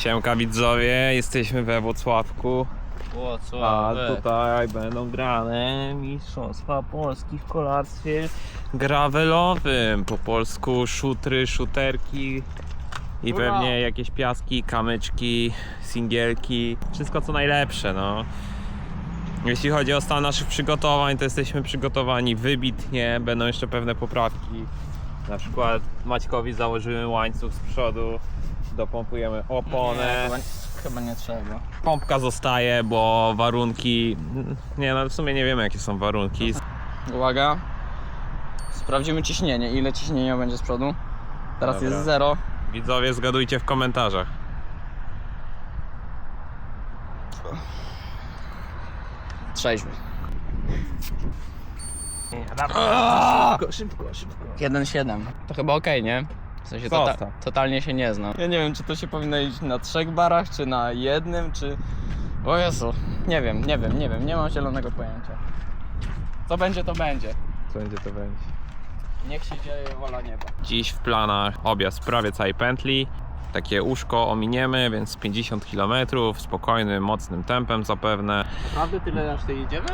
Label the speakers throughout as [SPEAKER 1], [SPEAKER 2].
[SPEAKER 1] Siemka widzowie, jesteśmy we Włocławku, a tutaj będą grane Mistrzostwa Polski w kolarstwie gravelowym. Po polsku szutry, szuterki i
[SPEAKER 2] Ura!
[SPEAKER 1] pewnie jakieś piaski, kamyczki, singielki, wszystko co najlepsze no. Jeśli chodzi o stan naszych przygotowań, to jesteśmy przygotowani wybitnie, będą jeszcze pewne poprawki. Na przykład Maćkowi założymy łańcuch z przodu, dopompujemy oponę.
[SPEAKER 2] Nie, chyba, chyba nie trzeba.
[SPEAKER 1] Pompka zostaje, bo warunki. Nie, no w sumie nie wiemy jakie są warunki.
[SPEAKER 2] Uwaga. Sprawdzimy ciśnienie. Ile ciśnienia będzie z przodu? Teraz
[SPEAKER 1] Dobra.
[SPEAKER 2] jest zero.
[SPEAKER 1] Widzowie, zgadujcie w komentarzach.
[SPEAKER 2] Trzeźwy.
[SPEAKER 1] Szybko, szybko, szybko.
[SPEAKER 2] 1,7. To chyba okej, nie? W sensie tota
[SPEAKER 1] Zostaw.
[SPEAKER 2] totalnie się nie znam. Ja nie wiem, czy to się powinno iść na trzech barach, czy na jednym, czy... O Jezu. Nie wiem, nie wiem, nie wiem. Nie mam zielonego pojęcia. Co będzie, to będzie.
[SPEAKER 1] Co będzie to będzie?
[SPEAKER 2] Niech się dzieje wola nieba.
[SPEAKER 1] Dziś w planach objazd prawie całej pętli. Takie uszko ominiemy, więc 50 km, spokojnym, mocnym tempem zapewne.
[SPEAKER 2] Naprawdę tyle aż ty jedziemy?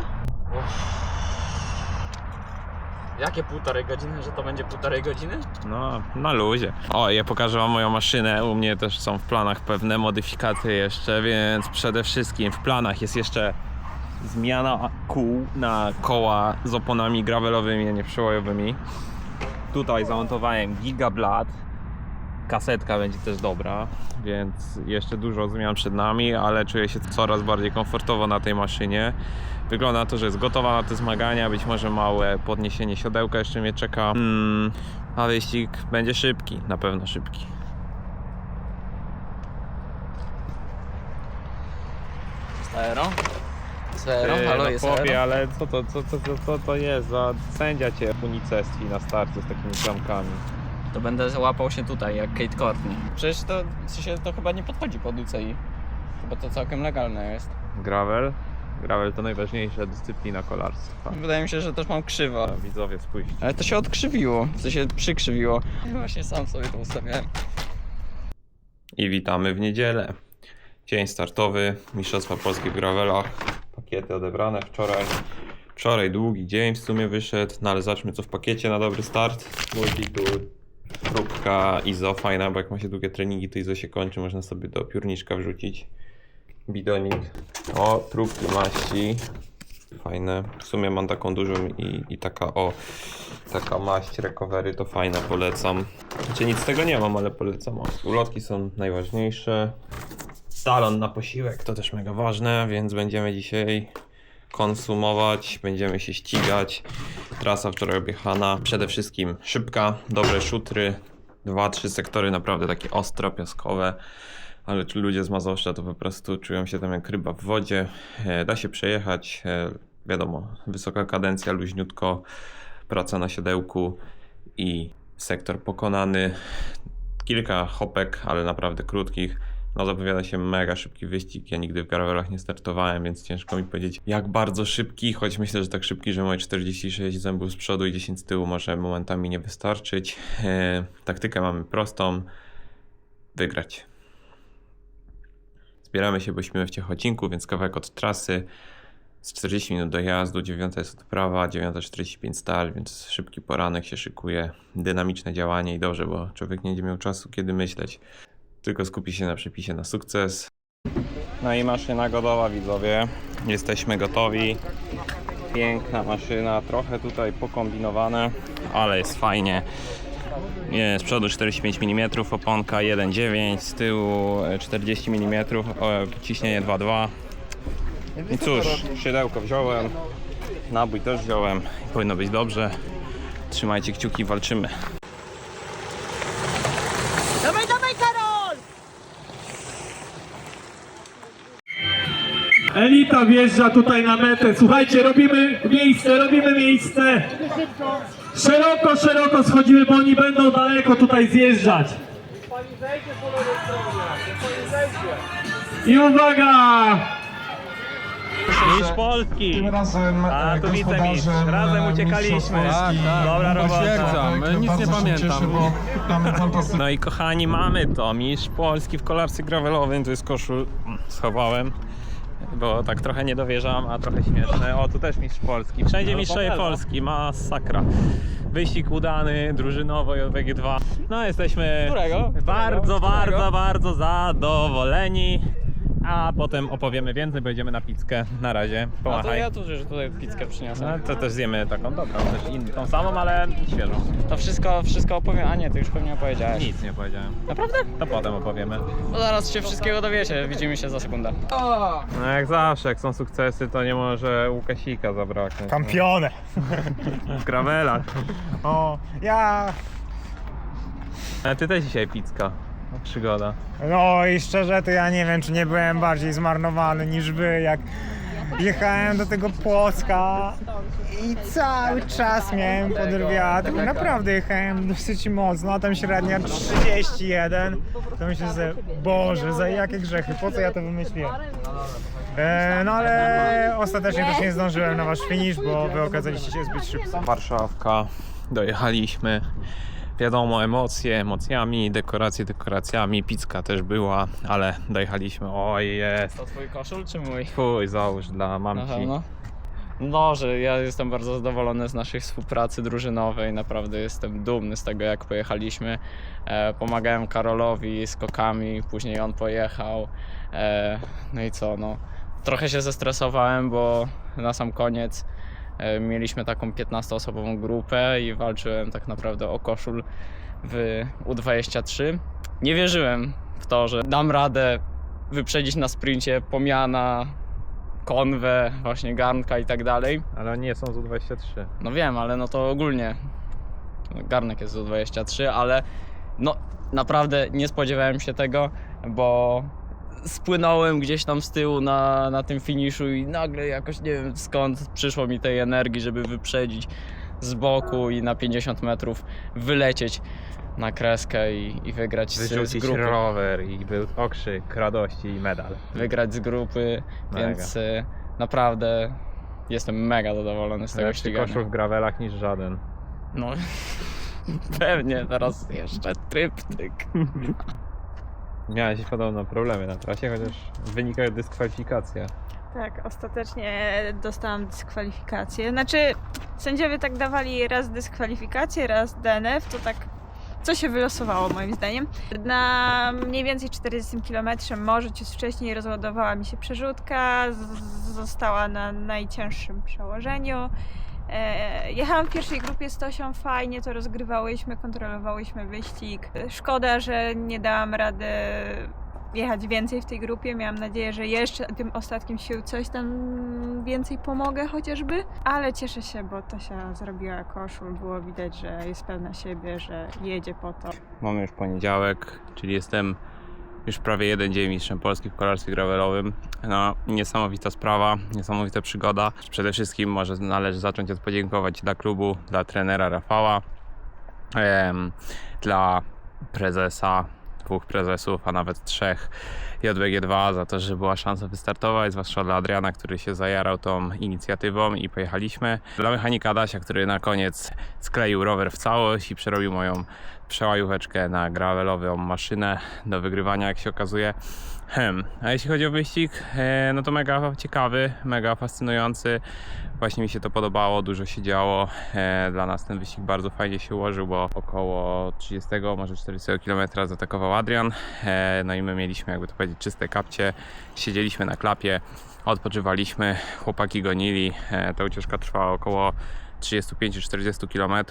[SPEAKER 2] Jakie półtorej godziny, że to będzie półtorej godziny?
[SPEAKER 1] No, na luzie. O, ja pokażę wam moją maszynę. U mnie też są w planach pewne modyfikacje jeszcze, więc przede wszystkim w planach jest jeszcze zmiana kół na koła z oponami gravelowymi, a nie przełajowymi. Tutaj zamontowałem gigablad. Kasetka będzie też dobra, więc jeszcze dużo zmian przed nami, ale czuję się coraz bardziej komfortowo na tej maszynie. Wygląda na to, że jest gotowa na te zmagania, być może małe podniesienie siodełka jeszcze mnie czeka. Mm, a wyścig będzie szybki, na pewno szybki.
[SPEAKER 2] Zero. Zero,
[SPEAKER 1] Ty,
[SPEAKER 2] halo
[SPEAKER 1] no
[SPEAKER 2] jest
[SPEAKER 1] chłopie, ale co to, co, co, co, co to jest za sędzia cię unicestwi na starcie z takimi zamkami?
[SPEAKER 2] To będę załapał się tutaj, jak Kate Courtney. Przecież to, w sensie, to chyba nie podchodzi pod UCI. Chyba to całkiem legalne jest.
[SPEAKER 1] Gravel? Gravel to najważniejsza dyscyplina kolarstwa.
[SPEAKER 2] Wydaje mi się, że też mam krzywo.
[SPEAKER 1] A, Widzowie, spójrzcie.
[SPEAKER 2] Ale to się odkrzywiło, w sensie przykrzywiło. Właśnie sam sobie to ustawiałem.
[SPEAKER 1] I witamy w niedzielę. Dzień startowy, Mistrzostwa Polskie w gravelach. Pakiety odebrane wczoraj. Wczoraj długi dzień w sumie wyszedł, no ale zobaczmy co w pakiecie na dobry start. Multitool, próbka ISO fajna, bo jak ma się długie treningi, to ISO się kończy, można sobie do piórniczka wrzucić. Bidonik. O, próbki maści. Fajne. W sumie mam taką dużą i, i taka o, taka maść recovery to fajna, polecam. Znaczy nic z tego nie mam, ale polecam. O, ulotki są najważniejsze. Talon na posiłek to też mega ważne, więc będziemy dzisiaj konsumować, będziemy się ścigać. Trasa wczoraj objechana. Przede wszystkim szybka, dobre szutry. Dwa, trzy sektory naprawdę takie ostro, piaskowe. Ale czy ludzie z Mazowsza to po prostu czują się tam jak ryba w wodzie. E, Da się przejechać, e, wiadomo, wysoka kadencja, luźniutko, praca na siodełku i sektor pokonany. Kilka hopek, ale naprawdę krótkich. No zapowiada się mega szybki wyścig. Ja nigdy w gravelach nie startowałem, więc ciężko mi powiedzieć jak bardzo szybki, choć myślę, że tak szybki, że moje 46 zębów z przodu i 10 z tyłu może momentami nie wystarczyć. E, taktykę mamy prostą. Wygrać. Zbieramy się, śpimy w Ciechocinku, więc kawałek od trasy. Z 40 minut do jazdu, 9 jest odprawa, 9.45 start, więc szybki poranek się szykuje, dynamiczne działanie i dobrze, bo człowiek nie będzie miał czasu kiedy myśleć, tylko skupi się na przepisie na sukces. No i maszyna gotowa widzowie, jesteśmy gotowi. Piękna maszyna, trochę tutaj pokombinowane, ale jest fajnie. Nie, z przodu 45 mm, oponka 1,9, z tyłu e, 40 mm, o, ciśnienie 2,2. I cóż, szydełko wziąłem, nabój też wziąłem, powinno być dobrze. Trzymajcie kciuki, walczymy.
[SPEAKER 3] Elita wjeżdża tutaj na metę. Słuchajcie, robimy miejsce, robimy miejsce. Szeroko, szeroko schodzimy, bo oni będą daleko tutaj zjeżdżać. I uwaga!
[SPEAKER 1] Mistrz Polski!
[SPEAKER 4] Tym razem
[SPEAKER 1] A,
[SPEAKER 4] e,
[SPEAKER 1] tu widzemistrz.
[SPEAKER 4] gospodarzem,
[SPEAKER 1] Razem
[SPEAKER 4] e,
[SPEAKER 1] uciekaliśmy.
[SPEAKER 2] Tak, tak.
[SPEAKER 1] Dobra robota.
[SPEAKER 2] Nic nie
[SPEAKER 4] mamy fantastyczny
[SPEAKER 1] No i kochani, mamy to. Mistrz Polski w kolarstwie gravelowym. Tu jest koszul. Schowałem. Bo tak trochę nie dowierzam, a trochę śmieszne. O, tu też mistrz Polski. Wszędzie
[SPEAKER 2] No,
[SPEAKER 1] mistrzowie. Polski. Masakra. Wyścig udany, drużynowo JWG2. No jesteśmy
[SPEAKER 2] Którego?
[SPEAKER 1] bardzo,
[SPEAKER 2] Którego?
[SPEAKER 1] bardzo, bardzo zadowoleni. A potem opowiemy więcej, będziemy na pizzkę. Na razie.
[SPEAKER 2] A to
[SPEAKER 1] Pomachaj.
[SPEAKER 2] ja tu że tutaj pizzkę przyniosę.
[SPEAKER 1] No, to też zjemy taką dobrą, też inną, tą samą, ale świeżą.
[SPEAKER 2] To wszystko, wszystko opowiem. A nie, ty już pewnie opowiedziałeś.
[SPEAKER 1] Nic nie powiedziałem.
[SPEAKER 2] Naprawdę?
[SPEAKER 1] To potem opowiemy.
[SPEAKER 2] No zaraz się wszystkiego dowiecie. Widzimy się za sekundę.
[SPEAKER 1] No jak zawsze, jak są sukcesy, to nie może Łukasika zabraknąć.
[SPEAKER 5] Kampione.
[SPEAKER 1] W gravelach.
[SPEAKER 5] O, ja.
[SPEAKER 1] Ale ty też dzisiaj pizka. Przygoda.
[SPEAKER 5] No i szczerze to ja nie wiem, czy nie byłem bardziej zmarnowany niż wy, jak jechałem do tego Płocka i cały czas miałem podrwiatr. Naprawdę jechałem dosyć mocno, a tam średnia 31. To myślę sobie, Boże, za jakie grzechy, po co ja to wymyśliłem? E, no ale ostatecznie też nie zdążyłem na wasz finish, bo wy okazaliście się zbyt szybcy.
[SPEAKER 1] Warszawka. Dojechaliśmy. Wiadomo, emocje emocjami, dekoracje dekoracjami, pizka też była, ale dojechaliśmy. Oj, jest.
[SPEAKER 2] To twój koszul czy mój?
[SPEAKER 1] Twój, załóż dla
[SPEAKER 2] Na
[SPEAKER 1] mamci.
[SPEAKER 2] pewno. No, że ja jestem bardzo zadowolony z naszej współpracy drużynowej. Naprawdę jestem dumny z tego, jak pojechaliśmy. E, pomagałem Karolowi skokami, później on pojechał. E, no i co, no. Trochę się zestresowałem, bo na sam koniec mieliśmy taką 15-osobową grupę i walczyłem tak naprawdę o koszul w U23. Nie wierzyłem w to, że dam radę wyprzedzić na sprincie pomiana, konwę, właśnie garnka i tak dalej.
[SPEAKER 1] Ale oni nie są z U23.
[SPEAKER 2] No wiem, ale no to ogólnie garnek jest do 23, ale no naprawdę nie spodziewałem się tego, bo spłynąłem gdzieś tam z tyłu na, na tym finiszu i nagle jakoś nie wiem skąd przyszło mi tej energii, żeby wyprzedzić z boku i na 50 metrów wylecieć na kreskę i, i wygrać z, z
[SPEAKER 1] Wyrzucić
[SPEAKER 2] grupy.
[SPEAKER 1] rower i był okrzyk radości i medal.
[SPEAKER 2] Wygrać z grupy,
[SPEAKER 1] Mega.
[SPEAKER 2] więc y, naprawdę jestem mega zadowolony z tego
[SPEAKER 1] Lepszy
[SPEAKER 2] ścigania.
[SPEAKER 1] koszul w gravelach niż żaden.
[SPEAKER 2] No, pewnie, teraz jeszcze tryptyk.
[SPEAKER 1] Miałeś podobno problemy na trasie, chociaż wynikają dyskwalifikacje.
[SPEAKER 6] Tak, ostatecznie dostałam dyskwalifikację. Znaczy, sędziowie tak dawali raz dyskwalifikację, raz DNF, to tak co się wylosowało moim zdaniem. Na mniej więcej 40 km może ciut wcześniej rozładowała mi się przerzutka, została na najcięższym przełożeniu. E, jechałam w pierwszej grupie z Tosią, fajnie to rozgrywałyśmy, kontrolowałyśmy wyścig. Szkoda, że nie dałam rady jechać więcej w tej grupie. Miałam nadzieję, że jeszcze tym ostatnim sił coś tam więcej pomogę chociażby. Ale cieszę się, bo Tosia zrobiła koszul. Było widać, że jest pewna siebie, że jedzie po to.
[SPEAKER 1] Mamy już poniedziałek, czyli jestem już prawie jeden dzień mistrzem Polski w kolarstwie gravelowym. No, niesamowita sprawa, niesamowita przygoda. Przede wszystkim może należy zacząć od podziękować dla klubu, dla trenera Rafała, em, dla prezesa, dwóch prezesów, a nawet trzech JBG2 za to, że była szansa wystartować, zwłaszcza dla Adriana, który się zajarał tą inicjatywą i pojechaliśmy. Dla mechanika Adasia, który na koniec skleił rower w całość i przerobił moją przełajóweczkę na gravelową maszynę do wygrywania, jak się okazuje. Hem. A jeśli chodzi o wyścig, e, no to mega ciekawy, mega fascynujący. Właśnie mi się to podobało, dużo się działo. E, Dla nas ten wyścig bardzo fajnie się ułożył, bo około 30, może 40 km zaatakował Adrian. E, No i my mieliśmy, jakby to powiedzieć, czyste kapcie. Siedzieliśmy na klapie, odpoczywaliśmy, chłopaki gonili. E, Ta ucieczka trwała około 35-40 km.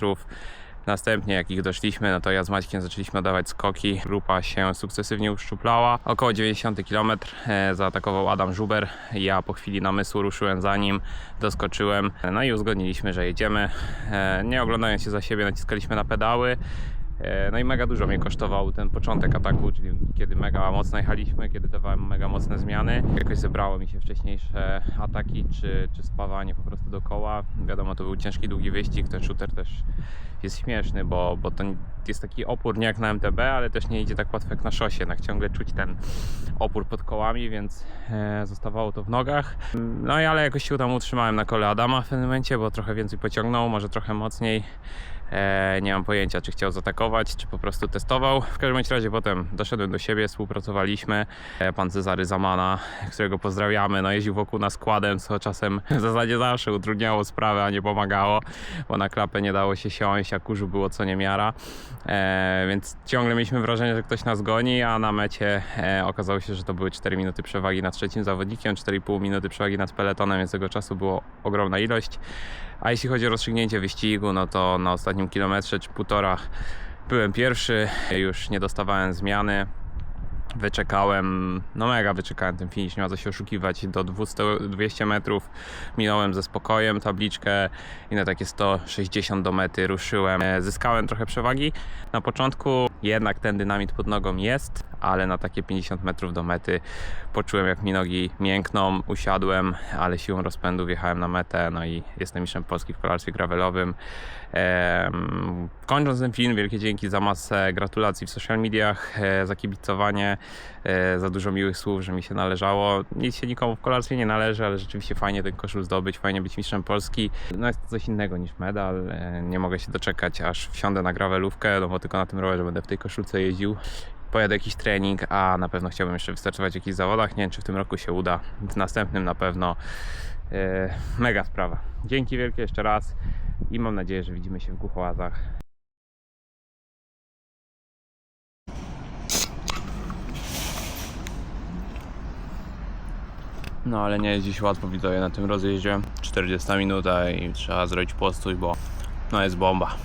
[SPEAKER 1] Następnie jak ich doszliśmy, no to ja z Maćkiem zaczęliśmy oddawać skoki. Grupa się sukcesywnie uszczuplała. Około 90 km e, zaatakował Adam Żuber. Ja po chwili namysłu ruszyłem za nim, doskoczyłem. No i uzgodniliśmy, że jedziemy. E, nie oglądając się za siebie, naciskaliśmy na pedały. E, No i mega dużo mnie kosztował ten początek ataku, czyli kiedy mega mocno jechaliśmy, kiedy dawałem mega mocne zmiany. Jakoś zebrało mi się wcześniejsze ataki czy, czy spawanie po prostu dookoła. Wiadomo, to był ciężki, długi wyścig, ten shooter też jest śmieszny, bo, bo to jest taki opór nie jak na MTB, ale też nie idzie tak łatwo jak na szosie. Jednak ciągle czuć ten opór pod kołami, więc e, zostawało to w nogach. No i ale jakoś się tam utrzymałem na kole Adama w pewnym momencie, bo trochę więcej pociągnął, może trochę mocniej. E, nie mam pojęcia, czy chciał zaatakować, czy po prostu testował. W każdym razie potem doszedłem do siebie, współpracowaliśmy. E, pan Cezary Zamana, którego pozdrawiamy, no jeździł wokół nas składem, co czasem w zasadzie zawsze utrudniało sprawę, a nie pomagało, bo na klapę nie dało się siąść, a kurzu było co niemiara. E, więc ciągle mieliśmy wrażenie, że ktoś nas goni, a na mecie e, okazało się, że to były 4 minuty przewagi nad trzecim zawodnikiem, 4,5 minuty przewagi nad peletonem, więc tego czasu było ogromna ilość. A jeśli chodzi o rozstrzygnięcie wyścigu, no to na ostatnim kilometrze czy półtora byłem pierwszy, już nie dostawałem zmiany. Wyczekałem, no mega wyczekałem ten finish, nie ma co się oszukiwać, do 200, 200 metrów minąłem ze spokojem tabliczkę i na takie 160 do mety ruszyłem. Zyskałem trochę przewagi na początku, jednak ten dynamit pod nogą jest, ale na takie 50 metrów do mety poczułem jak mi nogi miękną, usiadłem, ale siłą rozpędu wjechałem na metę, no i jestem mistrzem Polski w kolarstwie gravelowym. Em, kończąc ten film, wielkie dzięki za masę gratulacji w social mediach, e, za kibicowanie, e, za dużo miłych słów, że mi się należało. Nic się nikomu w kolarstwie nie należy, ale rzeczywiście fajnie ten koszul zdobyć, fajnie być mistrzem Polski. No jest to coś innego niż medal. E, nie mogę się doczekać, aż wsiądę na gravelówkę, no bo tylko na tym rowerze będę w tej koszulce jeździł. Pojadę jakiś trening, a na pewno chciałbym jeszcze wystartować w jakichś zawodach. Nie wiem, czy w tym roku się uda. W następnym na pewno. E, mega sprawa. Dzięki wielkie jeszcze raz i mam nadzieję, że widzimy się w Głuchołazach. No ale nie jest dziś łatwo widzowie na tym rozjeździe. 40 minuta i trzeba zrobić postój, bo no jest bomba.